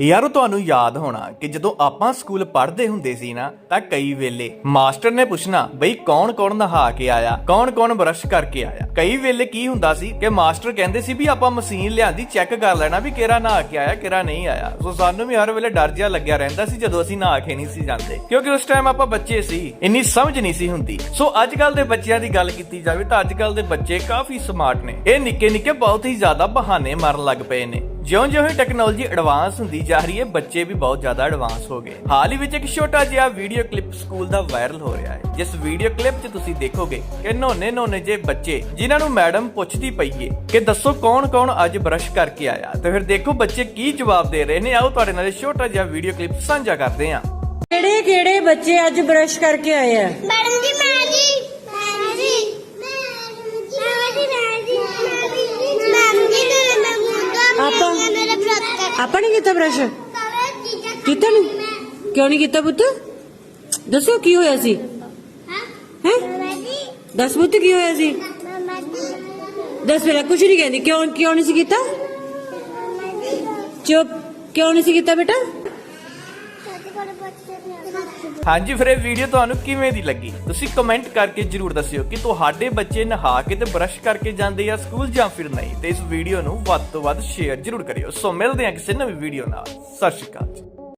ਯਾਰੋ ਤੁਹਾਨੂੰ ਯਾਦ ਹੋਣਾ ਕਿ ਜਦੋਂ ਆਪਾਂ ਸਕੂਲ ਪੜ੍ਹਦੇ ਹੁੰਦੇ ਸੀ ਨਾ, ਤਾਂ ਕਈ ਵੇਲੇ ਮਾਸਟਰ ਨੇ ਪੁੱਛਣਾ ਬਈ ਕੌਣ-ਕੌਣ ਨਹਾ ਕੇ ਆਇਆ ਕੌਣ-ਕੌਣ ਬਰਸ਼ ਕਰਕੇ ਆਇਆ। ਕਈ ਵੇਲੇ ਕੀ ਹੁੰਦਾ ਸੀ ਕਿ ਮਾਸਟਰ ਕਹਿੰਦੇ ਸੀ ਵੀ ਆਪਾਂ ਮਸ਼ੀਨ ਲਿਆਂਦੀ, ਚੈੱਕ ਕਰ ਲੈਣਾ ਵੀ ਕਿਹੜਾ ਨਹਾ ਕੇ ਆਇਆ, ਕਿਹੜਾ ਨਹੀਂ ਆਇਆ। ਸੋ ਸਾਨੂੰ ਵੀ ਹਰ ਵੇਲੇ ਡਰ ਜਿਹਾ ਲੱਗਿਆ ਰਹਿੰਦਾ ਸੀ ਜਦੋਂ ਅਸੀਂ ਨਹਾ ਕੇ ਨਹੀਂ ਸੀ ਜਾਂਦੇ। ਕਿਉਂਕਿ ਉਸ ਟਾਈਮ ਆਪਾਂ ਬੱਚੇ ਸੀ, ਇੰਨੀ ਸਮਝ ਨਹੀਂ ਸੀ ਹੁੰਦੀ। ਸੋ ਅੱਜ ਕੱਲ ਦੇ ਬੱਚਿਆਂ ਦੀ ਗੱਲ ਕੀਤੀ ਜਾਵੇ ਤਾਂ ਅੱਜ ਕੱਲ ਦੇ ਬੱਚੇ ਕਾਫੀ ਸਮਾਰਟ ਨੇ। ਇਹ ਨਿੱਕੇ ਨਿੱਕੇ ਬਹੁਤ ਹੀ ਜ਼ਿਆਦਾ ਬਹਾਨੇ ਮਾਰਨ ਲੱਗ ਪਏ ਨੇ। ਜਿਉਂ-ਜਿਉਂ ਹੀ ਟੈਕਨੋਲੋਜੀ ਐਡਵਾਂਸ ਹੁੰਦੀ ਜਾ ਰਹੀ ਹੈ ਬੱਚੇ ਵੀ ਬਹੁਤ ਜ਼ਿਆਦਾ ਐਡਵਾਂਸ ਹੋ ਗਏ। ਹਾਲ ਹੀ ਵਿੱਚ ਇੱਕ ਛੋਟਾ ਜਿਹਾ ਵੀਡੀਓ ਕਲਿੱਪ ਸਕੂਲ ਦਾ ਵਾਇਰਲ ਹੋ ਰਿਹਾ ਹੈ। ਜਿਸ ਵੀਡੀਓ ਕਲਿੱਪ 'ਚ ਤੁਸੀਂ ਦੇਖੋਗੇ ਕਿ ਨੋਨੇ ਨੋਨੇ ਜੇ ਬੱਚੇ ਜਿਨ੍ਹਾਂ ਨੂੰ ਮੈਡਮ ਪੁੱਛਦੀ ਪਈ ਏ ਕਿ ਦੱਸੋ ਕੌਣ-ਕੌਣ ਅੱਜ ਬਰਸ਼ ਕਰਕੇ ਆਇਆ। ਤੇ ਫਿਰ ਦੇਖੋ ਬੱਚੇ ਕੀ ਜਵਾਬ ਦੇ ਰਹੇ ਨੇ। ਆਓ ਤੁਹਾਡੇ ਨਾਲ ਇਹ ਛੋਟਾ ਜਿਹਾ ਵੀਡੀਓ ਕਲਿੱਪ ਸਾਂਝਾ ਕਰਦੇ ਹਾਂ। ਕਿਹੜੇ ਕਿਹੜੇ ਬੱਚੇ ਅੱਜ ਬ੍ਰਸ਼ ਕਰਕੇ ਆਏ ਆ? ਮੈਡਮ ਜੀ ਆਪਾਂ ਨੇ ਕੀਤਾ ਬ੍ਰਸ਼ ਕੀਤਾ ਨਹੀਂ ਕਿਉਂ ਨਹੀਂ ਕੀਤਾ ਪੁੱਤ? ਦੱਸੋ ਕੀ ਹੋਇਆ ਸੀ? ਹੈ? ਦੱਸ ਪੁੱਤ ਕੀ ਹੋਇਆ ਸੀ? ਦੱਸ ਮੇਰਾ ਕੁਝ ਨਹੀਂ ਕਹਿੰਦੀ। ਕਿਉਂ ਕਿਉਂ ਨਹੀਂ ਸੀ ਕੀਤਾ? ਚੁੱਪ। ਕਿਉਂ ਨਹੀਂ ਸੀ ਕੀਤਾ ਬੇਟਾ? ਹਾਂਜੀ, ਫਿਰ ਇਹ ਵੀਡੀਓ ਤੁਹਾਨੂੰ ਕਿਵੇਂ ਦੀ ਲੱਗੀ? ਤੁਸੀਂ ਕਮੈਂਟ ਕਰਕੇ ਜਰੂਰ ਦੱਸਿਓ ਕਿ ਤੁਹਾਡੇ ਬੱਚੇ ਨਹਾ ਕੇ ਤੇ ਬਰਸ਼ ਕਰਕੇ ਜਾਂਦੇ ਆ ਸਕੂਲ ਜਾਂ ਫਿਰ ਨਹੀਂ। ਤੇ ਇਸ ਵੀਡੀਓ ਨੂੰ ਵੱਧ ਤੋਂ ਵੱਧ ਸ਼ੇਅਰ ਜਰੂਰ ਕਰਿਓ। ਸੋ ਮਿਲਦੇ ਹਾਂ ਕਿਸੇ ਨਵੀਂ ਵੀਡੀਓ ਨਾਲ। ਸਤਿ ਸ਼੍ਰੀ ਅਕਾਲ